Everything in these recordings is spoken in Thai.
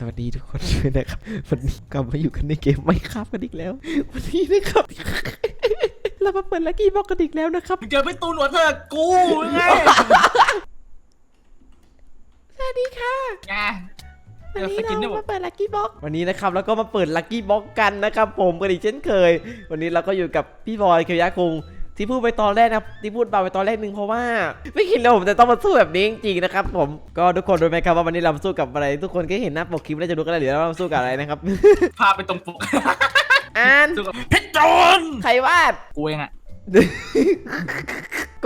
สวัสดีทุกคนด้วยนะครับ วันนี้กลับมาอยู่กันในเกมไม่ครับกันอีกแล้ว วันนี้นะครับ เรามาเปิดลักกี้บ็อกกันอีกแล้วนะครับมึงเจอพี่ตูนหัวเธอกูไงสวัสดีค่ะไงเจวันอสนี้กินได้เราหมดมาเปิดลักกี้บ็อกวันนี้นะครับแล้วก็มาเปิดลักกี้บ็อกกันนะครับ ผมกันอีกเช่นเคย วันนี้เราก็อยู่กับพี่บอยเคียวยะคง ที่พูดไปตอนแรกนะครับที่พูดเบาไปตอนแรกนึงเพราะว่า ไม่คิดเลยผมจะต้องมาสู้แบบนี้จริงๆนะครับผมก็ทุกคนรู้ไหมครับว่าวันนี้เรามาสู้กับอะไร ทุกคนก็เห็นหน้าปกคลิปแล้วจะรู้กันแล้วเดี๋ยวเรามาสู้กับอะไรนะครับ พาไปตรงปกอ่านสู้กับพี่โจนใครวาดกูเองอะ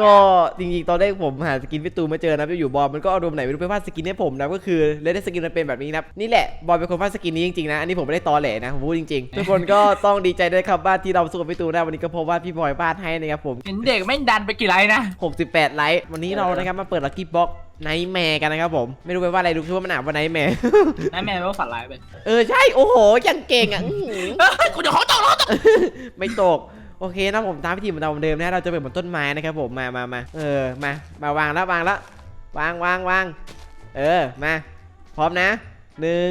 ก็จริงๆตอนแรกผมหาสกินพี่ตูนไม่เจอนะไปอยู่บอลมันก็เอารมณ์ไหนไม่รู้ไปวาดสกินให้ผมนะก็คือเลยได้สกินมันเป็นแบบนี้นะครับนี่แหละบอลเป็นคนวาดสกินนี้จริงๆนะอันนี้ผมไม่ได้ตอแหลนะผมพูดจริงๆทุกคนก็ต้องดีใจด้วยครับว่าที่เราสู้กับพี่ตูนได้วันนี้ก็เพราะว่าพี่บอยวาดให้นะครับผมเห็นเด็กไม่งดันไปกี่ไลน์นะ 68 ไลค์วันนี้เรานะครับมาเปิดลักกี้บ็อกไนท์แมร์กันนะครับผมไม่รู้ไปว่าอะไรรู้แค่ว่ามันอ่านว่าไนท์แมร์นั่นแม่ว่าฝันร้ายไปเออใช่โอ้โหยังเก่งอะอื้อหือ เฮ้ยกูจะขอตกแล้ว ไม่ตก โอเคนะผมตามพิธีเหมือนเดิมนะเราจะเป็นเหมือนต้นไม้นะครับผมมามามาเออมามาวางแล้ววางแล้ววางวางวางเออมาพร้อมนะหนึ่ง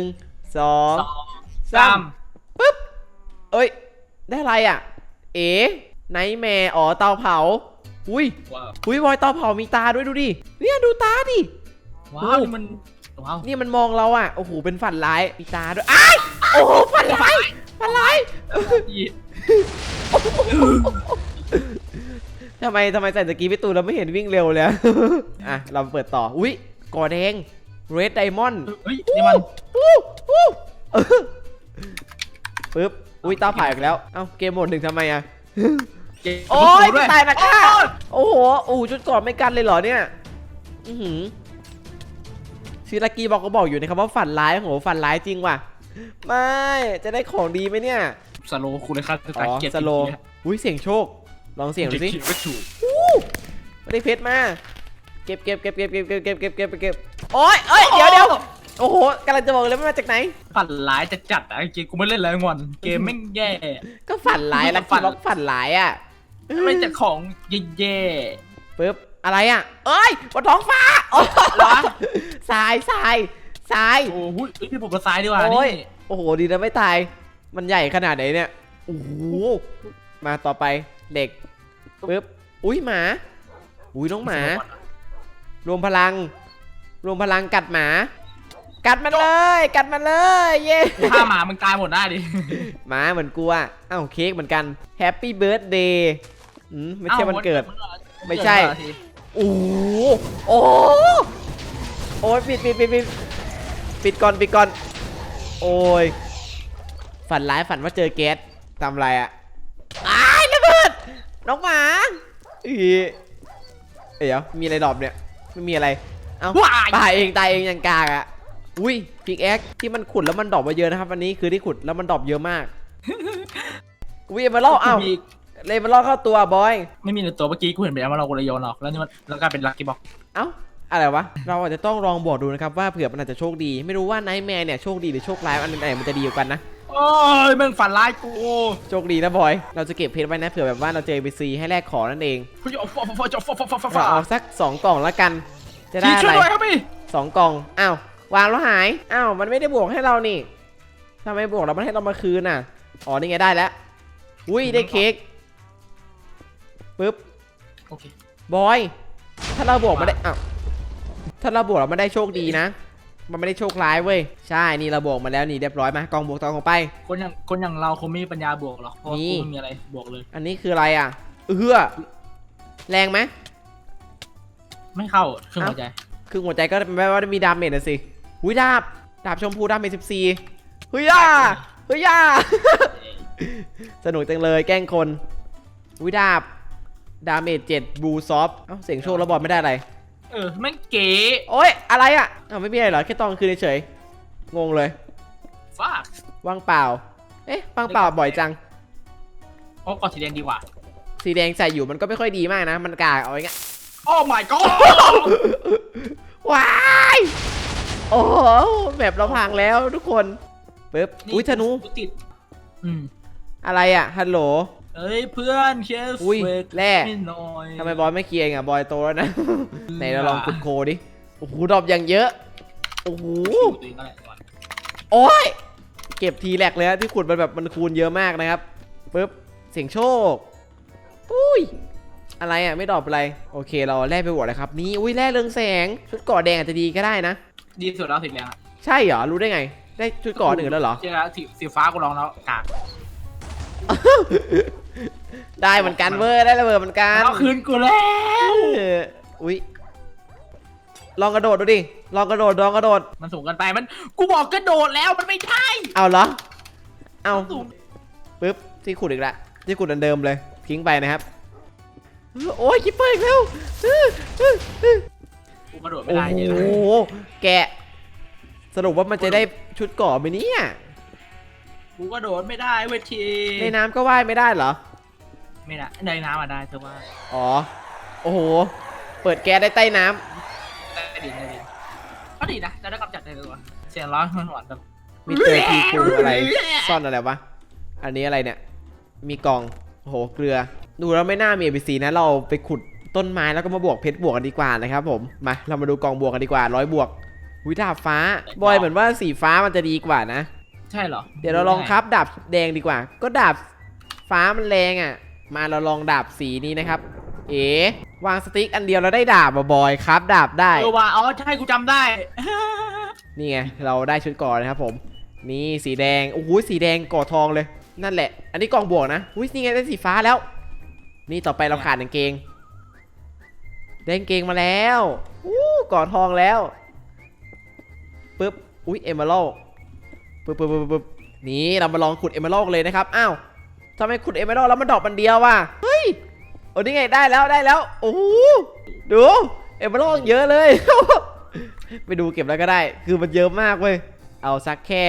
สองสองสาสามมเอ้ยได้อะไรอะ เอ๋ไนท์แมร์อ๋อเตาเผาอุ้ยว้าวอุ้ยบอยเตาเผามีตาด้วยดูดิเนี่ยดูตาดิว้าวนี่มันว้าวนี่มันมองเราอะโอ้โหเป็นฝันร้ายมีตาด้วยอ้ายโอ้โหฝันร้ายฝันร้ายอี ทำไมทำไมใส่ตะกี้พี่ตูนเราไม่เห็นวิ่งเร็วเลยอะ เราเปิดต่อ อุ้ยกอแดง Red Diamond เฮ้ยนี่มันอู้อู้เออปึ๊บ อุ้ยตาผ่ายอีกแล้ว เอ้าเกมโหมดหนึ่งทำไมอะเก่งโอ้ยด้วยตายนะค่ะโอ้ยโอ้โหอู้ชุดก่อนไม่กันเลยเหรอเนี่ย อือหือชื่อลักกี้บอกก็บอกอยู่นะครับว่าฝันร้ายโหฝันร้ายจริงว่ะ ไม่ จะได้ของดีไหมเนี่ย สโลว์กูเลยครับอ๋อเกียรติสโลว์อุ้ยเสียงโชค ลองเสียงดูสิเกียรติไม่ถูกไม่ได้เพชรมา เก็บเก็บเก็บเก็บเก็บเก็บเก็บเก็บเก็บเก็บโอ้ยเอ้ย เดี๋ยวเดี๋ยวโอ้โหกำลังจะบอกเลยมันมาจากไหน ฝันร้ายจะจัดๆอะจริงๆกูไม่เล่นแล้วงอน เกมแม่งแย่ ก็ฝันร้ายลักฝักี้นล็อกฝันร้ายอะไม่จากของแย่ปึ๊บอะไรอะ เอ้ยบนท้องฟ้าโอ้ๆเหรอทรายทรายทรายโอ้โหเอ้ยพี่ผมกระซ้ายดีกว่าโอ้ยนี่โอ้โหดีนะไม่ตาย มันใหญ่ขนาดไหนเนี่ยโอ้โหมาต่อไปเหล็กปึ๊บอุ้ยหมา อุ้ยน้องหมา รวมพลัง รวมพลังกัดหมา กัดมันเลย กัดมันเลย เย้ถ้าหมามึงตายหมดหน้าดิหมาเหมือนกูอะอ้าวเค้กเหมือนกันแฮปปี้เบิร์ดเดย์อืมไม่ใช่วันเกิด ไม่ใช่โอ้โหโอ้โหโอ้ยปิดปิดปิดปิดปิดก่อนปิดก่อน โอ้ย ฝันร้ายฝันว่าเจอแก๊สทำอะไรอะอ้ายระเบิดน้องหมาอีเดี๋ยวมีอะไรดรอปเนี่ยไม่มีอะไรเอ้าว้ายตายเองตายเองอย่างกากอะอุ้ยพิกแอคที่มันขุดแล้วมันดรอปมาเยอะนะครับวันนี้คือที่ขุดแล้วมันดรอปเยอะมากอุ้ยเอมาล่อเอ้ามีเลยมาล่อเข้าตัวบอย ไม่มีในตัวเมื่อกี้กูเห็นไปแล้วว่าเรากูเลยโยนออกแล้วนี่มันแล้วกลายเป็นลักกี้บ็อกเอ้าอะไรวะ เราอาจจะต้องลองบอกดูนะครับว่าเผื่อมันอาจจะโชคดี ไม่รู้ว่าไนท์แมร์เนี่ยโชคดีหรือโชคร้ายอันไหนมันจะดีกว่ากันนะ โอ้ยมึงฝันร้ายกูโชคดีนะบอย เราจะเก็บเพชรไว้นะเผื่อแบบว่าเราเจอ NPC ให้แลกของนั่นเองเฮ้ยเอาฟอฟอฟอฟอฟอฟอฟอฟเราเอาสัก 2 กล่องละกัน จะได้พี่อะช่วยไรด้วยครับพี่สองกล่อง อ้าว วางแล้วหาย อ้าว มันไม่ได้บวกให้เรานี่ทำไมบวกเราไม่ให้เรามาคืนน่ะ อ๋อ นี่ไงได้แล้ว อุ้ย ได้เค้ก ปึ๊บ โอเค บอย ถ้าเราบวกมาได้อ้าวถ้าเราบวกเราไม่ได้โชคดีนะ มันไม่ได้โชคร้ายเว้ย ใช่นี่เราบวกมาแล้วนี่เรียบร้อยมากองบวกตองของไป คนอย่างคนอย่างเราคงไม่มีปัญญาบวกหรอกเพราะว่านี่ กูไม่มีอะไรบวกเลย อันนี้คืออะไรอะเอื้อแรงไหม ไม่เข้าเครื่องหัวใจ คือหัวใจก็แปลว่ามีดาเมจนะสิหุยดาบ ดาบชมพูดาเมจสิบสี่เฮ้ยย่าเฮ้ยย่า สนุกจังเลยแกล้งคนหุยดาบ ดาเมจเจ็ดบูซอฟเอ้าเสียงโชคแล้วบอลไม่ได้อะไร เออแม่งเก๋โอ๊ยอะไรอะอ้าวไม่มีอะไรเหรอแค่ตอนคืนเฉยๆงงเลยฟากว่างเปล่า เอ๊ะว่างเปล่าบ่อยจังเพราะกอดสีแดงดีกว่าสีแดงใส่อยู่มันก็ไม่ค่อยดีมากนะ มันกากเอาไว้งั้นโอ้ my god ว้ายโอ้โหแบบเราพังแล้วทุกคนปึ๊บอุ้ยธนูกูติด อืมอะไรอะฮัลโหล เอ้ยเพื่อนเคสอุ้ยเวทแร่ไม่น้อยทำไมบอยไม่เคลียร์เองอะบอยโตแล้วนะ ไหนเราลองขุดโคดิ โอ้โหดรอปอย่างเยอะ โอ้โหตัวเองก็แหละก่อนโอ้ย เก็บทีแรกเลยฮะที่ขุดมันแบบมันคูณเยอะมากนะครับปึ๊บ เสียงโชค อุ้ย อะไรอะ ไม่ดรอปอะไร โอเคเราแลกไปหมดเลยครับ นี่ อุ้ยแลกเรืองแสง ชุดเกราะแดงอาจจะดีก็ได้นะ ดีสุดแล้วสีแดงอะใช่เหรอ รู้ได้ไง ได้ชุดเกราะอื่นแล้วเหรอใช่แล้วสีสีฟ้ากูลองแล้วกาก ได้เหมือนกันเว้ยได้ระเบิดเหมือนกันเอาคืนกูแล้วเอออุ้ยลองกระโดดดูดิลองกระโดดลองกระโดดมันสูงเกันไปมันกูบอกกระโดดแล้วมันไม่ใช่เอาเหรอเอาสูงปึ๊บที่ขุดอีกละที่ขุดอันเดิมเลยทิ้งไปนะครับโอ้ยคิปเปอร์อีกแล้วอื้ออื้ออื้อกูกระโดดไม่โอ้ได้เยโหอะแกะ สรุปว่ามันจะได้ชุดเกราะไหมเนี่ย กูกระโดดไม่ได้เวทีในน้ำก็ว่ายไม่ได้เหรอ ไม่ได้ในน้ำมาได้แต่ว่าอ๋อ โอ้โห เปิดแก๊สได้ใต้น้ได้ดีได้ดีก็ดีนะจะได้กำจัดในตัวเสียงร้องมันหวานแบบำมีเจอทีคูอะไร ซ่อนอะไรวะ อันนี้อะไรเนี่ย มีกล่องโอ้โห เกลือ ดูแล้วไม่น่ามี ABC นะ เราไปขุดต้นไม้แล้วก็มาบวกเพชรบวกกันดีกว่านะครับผม มา เรามาดูกล่องบวกกันดีกว่าร้อยบวกวิดาบฟ้า บอยเหมือนว่าสีฟ้ามันจะดีกว่านะ ใช่เหรอ เดี๋ยวเราลองครับดาบแดงดีกว่า ก็ดาบฟ้ามันแรงอะ มาเราลองดาบสีนี้นะครับ เอ๋วางสติ๊กอันเดียวเราได้ดาบอะบอยครับ ดาบได้ เออว่าอ๋อใช่กูจำได้ นี่ไงเราได้ชุดก่อนนะครับผม นี่สีแดงโอ้โหสีแดงก่อทองเลย นั่นแหละ อันนี้กล่องบวกนะอุ้ยนี่ไงได้สีฟ้าแล้ว นี่ต่อไปเราขาดกางเกงได้กางเกงมาแล้วอู้ก่อทองแล้วปึ๊บอุ้ยเอเมอรัลปึ๊บปึ๊บปึ๊บปึ๊บนี่เรามาลองขุดเอเมอรัลเลยนะครับอ้าว ทำไมขุดเอเมอรัลแล้วมันดอกมันเดียววะเฮ้ย โอ้นี่ไงได้แล้วได้แล้ว โอ้โหดู เอเมอรัลเยอะเลย ไปดูเก็บแล้วก็ได้ คือมันเยอะมากเว้ย เอาสักแค่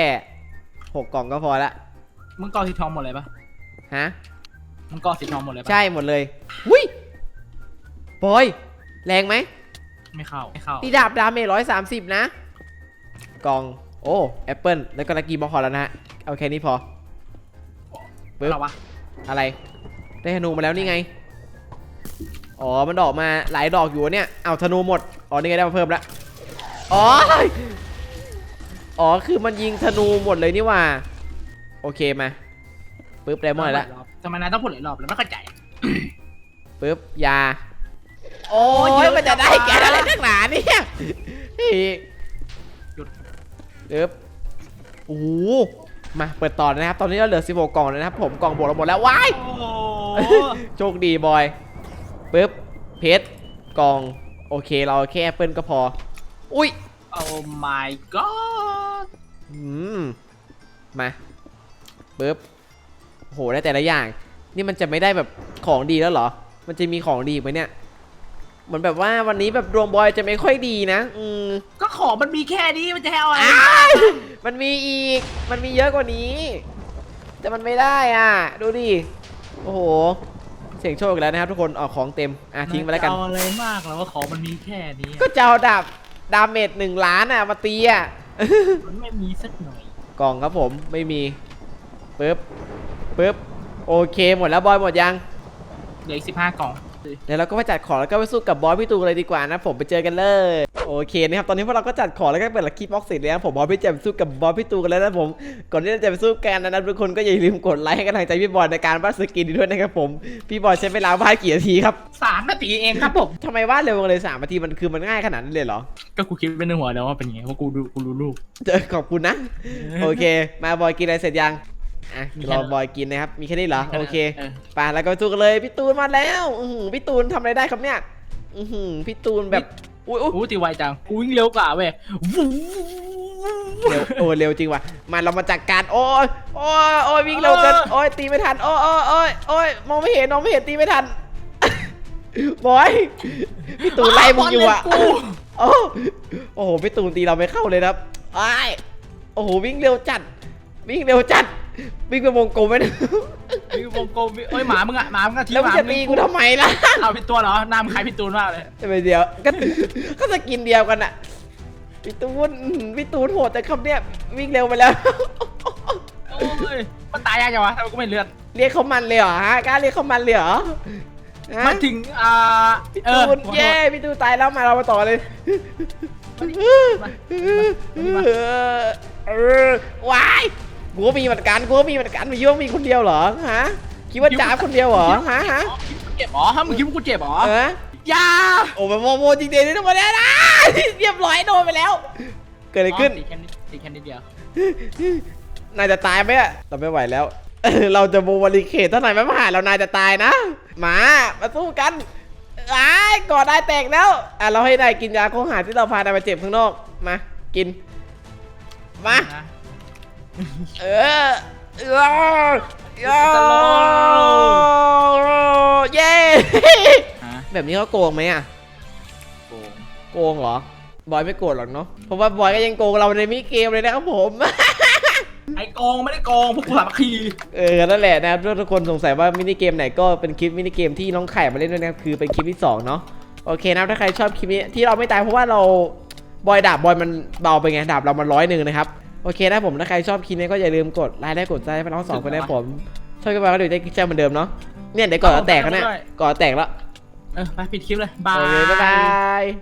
หกกล่องก็พอละ มึงกอสีทองหมดเลยปะฮะ มึงกอสีทองหมดเลยปะใช่หมดเลยหุยบอย แรงไหม ไม่เข้า ไม่เข้า นี่ดาบดาเมจร้อยสามสิบนะ กล่อง โอ้ แอปเปิลแล้วก็ลักกี้บอลพอแล้วนะฮะ เอาแค่นี้พอ ปึ๊บเราวะอะไร ได้ธนูมาแล้วนี่ไง อ๋อ มันดอกมาหลายดอกอยู่เนี่ย เอาธนูหมด อ๋อ นี่ไงได้มาเพิ่มแล้วอ๋อ อ๋อ คือมันยิงธนูหมดเลยนี่หว่า โอเคมา ปึ๊บไดมอนด์แล้วทำไมนายต้องพูดหลายรอบแล้วไม่เข้าใจ ปึ๊บ ยา โอ้โอ้ยยเยอะมันจะได้จังแกนอะไรนักหนาเนี่ยเฮ้ยหยุด ปึ๊บโอ้โห มาเปิดต่อนะครับ ตอนนี้เราเหลือ 16 กล่องแล้วนะครับ ผมกล่องบวกเราหมดแล้วว้ายโอ้โหโชคดีบอยปึ๊บเพชรกล่องโอเคเราแค่แอปเปิลก็พอ อุ้ยโอ้ my god อืมมาปึ๊บโหได้แต่ละอย่าง นี่มันจะไม่ได้แบบของดีแล้วเหรอ มันจะมีของดีอีกไหมเนี่ย เหมือนแบบว่าวันนี้แบบดวงบอยจะไม่ค่อยดีนะอืมก็ของมันมีแค่นี้มันจะให้เอาอะไรอ้ายมันมีอีก มันมีเยอะกว่านี้ แต่มันไม่ได้อะ ดูดิ โอ้โห เสียงโชคอีกแล้วนะครับทุกคนออกของเต็ม อะทิ้งไปแล้วกัน จะเอาอะไรมากแล้วว่าของมันมีแค่นี้ก็จะเอาดาบดาเมจหนึ่งล้านอะมาตีอะ มันไม่มีสักหน่อยกล่องครับผมไม่มีปึ๊บปึ๊บโอเคหมดแล้วบอยหมดยัง เหลืออีกสิบห้ากล่อง เดี๋ยวเราก็ไปจัดของแล้วก็ไปสู้กับบอสพี่ตูนเลยดีกว่านะ ผมไปเจอกันเลยโอเคนะครับตอนนี้พวกเราก็จัดของแล้วก็เปิดลักกี้บ็อกซ์เสร็จแล้วผมบอสพี่แจมสู้กับบอสพี่ตูนกันแล้วนะผมก่อนที่เราจะไปสู้กันนะทุกคนก็อย่าลืมกดไลค์ให้กำลังใจพี่บอลในการวาดสกินด้วยนะครับผมพี่บอลใช้เวลาวาดกี่นาทีครับสามนาทีเองครับผมทำไมวาดเร็วจังเลยสามนาทีมันคือมันง่ายขนาดนั้นเลยเหรอก็กูคิดเป็นในหัวแล้วว่าเป็นไงเพราะกูดูกูรู้รูปเจอขอบคุณนะโอเค มาบอยกินอะไรเสร็จยัง อะมีรแค่อนั้นบอยกินนะครับ มีแค่นี้เหรอโอเคเออ ไปแล้วก็ไปสู้กันเลย พี่ตูนมาแล้วอื้อหือพี่ตูนทำอะไรได้ครับเนี่ยอือหือพี่ตูนแบบ อุ้ยอุ๊ยอู้ตีไวจังกูวิ่งเร็วกว่าเว้ยวู้เร็วโอ้เร็วจริงว่ะ มาเรามาจัดการโอ้ยโอ้ยโอ้ยวิ่งเร็วเกินโอ้ยตีไม่ทัน โอ้ยโอ้ยโอ้ยโอ้ยมองไม่เห็นมองไม่เห็นตีไม่ทัน บอย พี่ตูนไล่มึงอยู่อะ บลเล่นกูโอ้โอ้โหพี่ตูนตีเราไม่เข้าเลยนะครับไอ้ายโอ้โหวิ่งเร็วจัด วิ่งเร็วจัด วิ่งเป็นวงกลมไปนะวิ่งวงกลมวิ่งเอ้ยหมามึงอะหมามึงอะที่แล้วหมึงมาจะตีกูทำไมล่ะเอาเป็นตัวเหรอหน้ามึงคล้ายพี่ตูนมากเลยไม่เดียวก็ก็สกินเดียวกันอะพี่ตูนอื้อหือพี่ตูนโหดแต่คำเนี้ยวิ่งเร็วไปแล้ว โอ้ยมันตายยากจังวะทำไมกูไม่เลือดเรียกเขามันเลยเหรอฮะกล้าเรียกเขามันเลยเหรอฮะ มันถึงอ่าพี่เอตูอนขอโทษเย้พี่ตูนตายแล้วมาเรามาต่อเลยมามามา เออเออวาย กูก็มีเหมือนกันกูก็มีเหมือนกันมีย่งมีคนเดียวเหรอฮะคิดว่าจ้าบคนเดียวเหรอฮะฮะอ๋อคิดว่ากูเจ็บเหรอฮะมึงคิดว่ากูเจ็บเหรอเอออย่าโอ้มันโมโมจริงๆนี่ทุกคนเนี่ยนะเรียบร้อยโดนไปแล้ว เกิดอะไรขึ้นตีแค่นิดตีแค่นิดเดียวนายจะตายไหมอะเราไม่ไหวแล้วเออเราจะโมบริเคทถ้านายไม่มาหาเรานายจะตายนะมา มาสู้กันไอ้ายกอดได้แตกแล้วอะเราให้นายกินยาโคหาที่เราพานายไปเจ็บข้างนอกมา กิน มานะ เออเออเออเย้ฮะแบบนี้เขาโกงไหมอะโกงโกงเหรอ บอยไม่โกรธหรอกเนาะ เพราะว่าบอยก็ยังโกงเราในมินิเกมเลยนะครับผม ไอ้โกงไม่ได้โกงพวกกูสามัคคีเออ นั่นแหละนะครับทุกคนสงสัยว่ามินิเกมไหนก็เป็นคลิปมินิเกมที่น้องไข่มาเล่นด้วยนะครับ คือเป็นคลิปที่สองเนาะ โอเคนะครับถ้าใครชอบคลิปนี้ที่เราไม่ตายเพราะว่าเราบอยดาบบอยมันเบาไปไงดาบเรามันร้อยหนึ่งนะครับ โอเคนะผมถ้าใครชอบคลิปนี้ก็อย่าลืมกดไลค์และกดใจให้พวกเราสองคนนะครับผมช่วยกันไปก็เดี๋ยวจะแจ้งเหมือนเดิมเนาะเนี่ยเดี๋ยวก่อนจะแตกแล้วเนี่ยก่อนจะแตกแล้วเออไปปิดคลิปเลยบาโอเคบ๊ายบาย